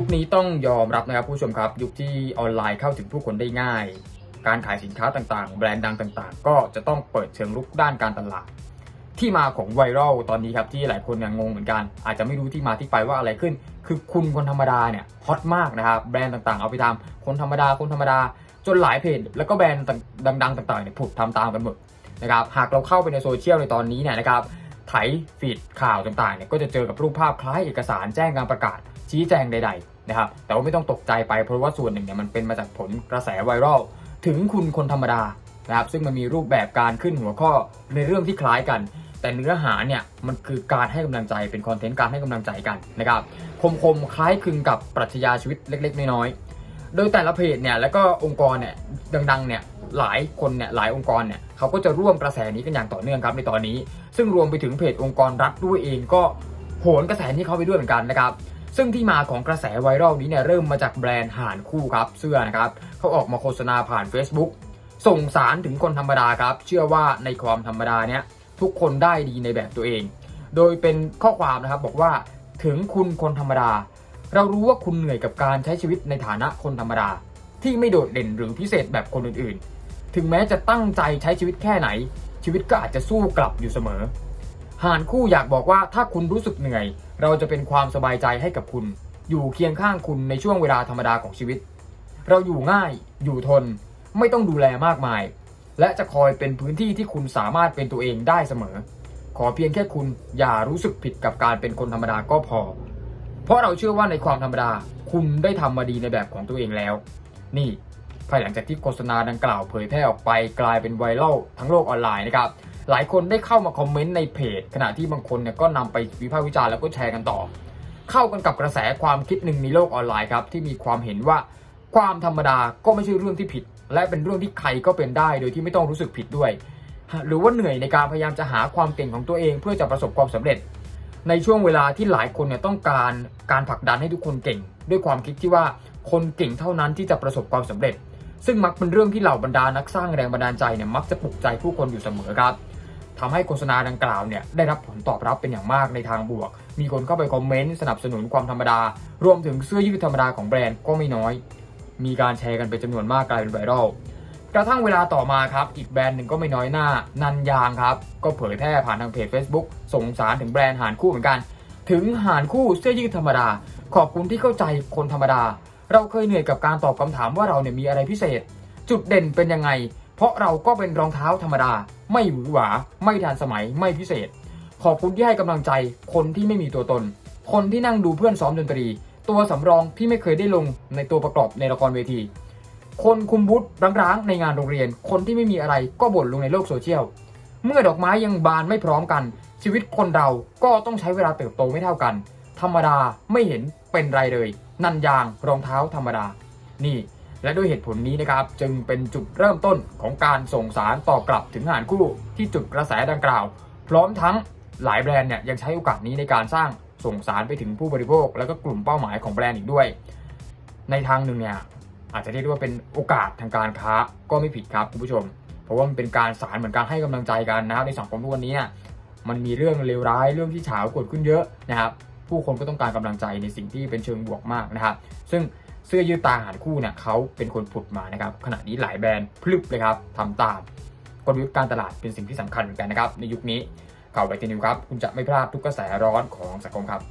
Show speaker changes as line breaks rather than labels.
ยุคนี้ต้องยอมรับนะครับผู้ชมครับ ยุคที่ออนไลน์เข้าถึงผู้คนได้ง่าย การขายสินค้าต่างๆ แบรนด์ดังต่างๆ ก็จะต้องเปิดเชิงรุกด้านการตลาด ที่มาของไวรัลตอนนี้ครับที่หลายคนยังงงเหมือนกัน อาจจะไม่รู้ที่มาที่ไปว่าอะไรขึ้น คือคุณคนธรรมดาเนี่ยฮอตมากนะครับแบรนด์ต่างๆ เอาไปทำคนธรรมดาคนธรรมดาจนหลายเพจแล้วก็แบรนด์ดัง ๆ ต่างๆเนี่ยผุดทำตามกันหมดนะครับหากเราเข้าไปในโซเชียลในตอนนี้เนี่ยนะครับไถฟีดข่าวต่างๆเนี่ยก็จะเจอกับรูปภาพคล้ายเอกสารแจ้งการประกาศ ชี้แจงใดๆนะครับแต่ว่าไม่ต้องตกใจไปเพราะว่าส่วนหนึ่งเนี่ยมันเป็นมาจากผลกระแสไวรัลถึงคุณคนธรรมดานะครับซึ่งมันมีรูปแบบการขึ้นหัวข้อในเรื่องที่คล้ายกัน แต่เนื้อหาเนี่ยมันคือการให้กำลังใจเป็นคอนเทนต์การให้กำลังใจกันนะครับคมๆคล้ายคลึงกับปรัชญาชีวิตเล็ก ๆ น้อยๆโดยแต่ละเพจเนี่ยแล้วก็องค์กรเนี่ยดังๆเนี่ยหลายคนเนี่ยหลายองค์กรเนี่ยเขาก็จะร่วมกระแสนี้กันอย่างต่อเนื่องครับในตอนนี้ ซึ่งรวมไปถึงเพจองค์กรรัฐด้วยเองก็โหนกระแสนี้เข้าไปด้วยเหมือนกันนะครับ ซึ่งที่มาของกระแสไวรัลนี้เนี่ยเริ่มมาจากแบรนด์ห่านคู่ครับเสื้อนะครับเขาออกมาโฆษณาผ่าน Facebook ส่งสารถึงคนธรรมดาครับ เชื่อว่าในความธรรมดาเนี่ยทุกคนได้ดีในแบบตัวเอง โดยเป็นข้อความนะครับบอกว่าถึงคุณคนธรรมดา เรารู้ว่าคุณเหนื่อยกับการใช้ชีวิตในฐานะคนธรรมดา ที่ไม่โดดเด่นหรือพิเศษแบบคนอื่นๆ ถึงแม้จะตั้งใจใช้ชีวิตแค่ไหน ชีวิตก็อาจจะสู้กลับอยู่เสมอ หานคู่อยากบอกว่าถ้าคุณรู้สึกเหนื่อย เราจะเป็นความสบายใจให้กับคุณ อยู่เคียงข้างคุณในช่วงเวลาธรรมดาของชีวิต เราอยู่ง่ายอยู่ทน ไม่ต้องดูแลมากมาย และจะคอยเป็นพื้นที่ที่คุณสามารถเป็นตัวเองได้เสมอ ขอเพียงแค่คุณอย่ารู้สึกผิดกับการเป็นคนธรรมดาก็พอ เพราะเราเชื่อว่าในความธรรมดาคุณได้ทำมาดีในแบบของตัวเองแล้ว นี่ภายหลังจากที่โฆษณาดังกล่าวเผยแพร่ออกไปกลายเป็นไวรัลทั้งโลกออนไลน์นะครับ หลายคนได้เข้ามาคอมเมนต์ในเพจ ขณะที่บางคนเนี่ยก็นำไปวิพากษ์วิจารณ์แล้วก็แชร์กันต่อ เข้ากันกับกระแสความคิดหนึ่งในโลกออนไลน์ครับที่มีความเห็นว่าความธรรมดาก็ไม่ใช่เรื่องที่ผิด และเป็นเรื่องที่ใครก็เป็นได้โดยที่ไม่ต้องรู้สึกผิดด้วย หรือว่าเหนื่อยในการพยายามจะหาความเก่งของตัวเอง เพื่อจะประสบความสำเร็จ ในช่วงเวลาที่หลายคนเนี่ยต้องการการผลักดันให้ทุกคนเก่ง ด้วยความคิดที่ว่าคนเก่งเท่านั้นที่จะประสบความสำเร็จ ซึ่งมักเป็นเรื่องที่เหล่าบรรดานักสร้างแรงบันดาลใจเนี่ยมักจะปลุกใจผู้คนอยู่เสมอครับ ทำให้โฆษณาดังกล่าวเนี่ยได้รับผลตอบรับเป็นอย่างมากในทางบวก มีคนเข้าไปคอมเมนต์สนับสนุนความธรรมดา รวมถึงเสื้อยืดธรรมดาของแบรนด์ก็ไม่น้อย มีการแชร์กันเป็นจำนวนมากกลายเป็นไวรัลกระทั่งเวลาต่อมาครับ อีกแบรนด์หนึ่งก็ไม่น้อยหน้า นันยางครับ ก็เผยแพร่ผ่านทางเพจ Facebook ส่งสารถึงแบรนด์หานคู่เหมือนกัน ถึงหานคู่เสื้อยืดธรรมดา ขอบคุณที่เข้าใจคนธรรมดา เราเคยเหนื่อยกับการตอบคำถามว่าเราเนี่ยมีอะไรพิเศษ จุดเด่นเป็นยังไง เพราะเราก็เป็นรองเท้าธรรมดา ไม่หวือหวา ไม่ทันสมัยไม่พิเศษ ขอบคุณที่ให้กำลังใจ คนที่ไม่มีตัวตน คนที่นั่งดูเพื่อนซ้อมดนตรี ตัวสำรองที่ไม่เคยได้ลงในตัวประกอบในละครเวที คนคุมบุตรร้างๆในงานโรงเรียน คนที่ไม่มีอะไรก็บ่นลงในโลกโซเชียลเมื่อดอกไม้ยังบานไม่พร้อมกัน ชีวิตคนเราก็ต้องใช้เวลาเติบโตไม่เท่ากัน ธรรมดาไม่เห็นเป็นไรเลย นันยางรองเท้าธรรมดา นี่ และด้วยเหตุผลนี้นะครับจึงเป็นจุดเริ่มต้นของการส่งสารต่อกลับถึงหานคู่ที่จุดกระแสดังกล่าว พร้อมทั้งหลายแบรนด์เนี่ยยังใช้โอกาสนี้ในการสร้างส่งสารไปถึงผู้บริโภค แล้วก็กลุ่มเป้าหมายของแบรนด์อีกด้วย ในทางหนึ่งเนี่ยอาจจะเรียกได้ว่าเป็นโอกาสทางการค้าก็ไม่ผิดครับคุณผู้ชม เพราะว่ามันเป็นการสารเหมือนการให้กำลังใจกันนะครับในสังคมทุกวันนี้มันมีเรื่องเลวร้ายเรื่องที่เฉาเกิดขึ้นเยอะนะครับผู้คนก็ต้องการกำลังใจในสิ่งที่เป็นเชิงบวกมากนะครับซึ่ง เสื้อยืดตาหารคู่เนี่ยเขาเป็นคนผุดมานะครับขณะนี้หลายแบรนด์พลึบเลยครับทำตามกลยุทธ์การตลาดเป็นสิ่งที่สำคัญเหมือนกันนะครับในยุคนี้ข่าวไบเทนิวครับคุณจะไม่พลาดทุกกระแสร้อนของสังคมครับ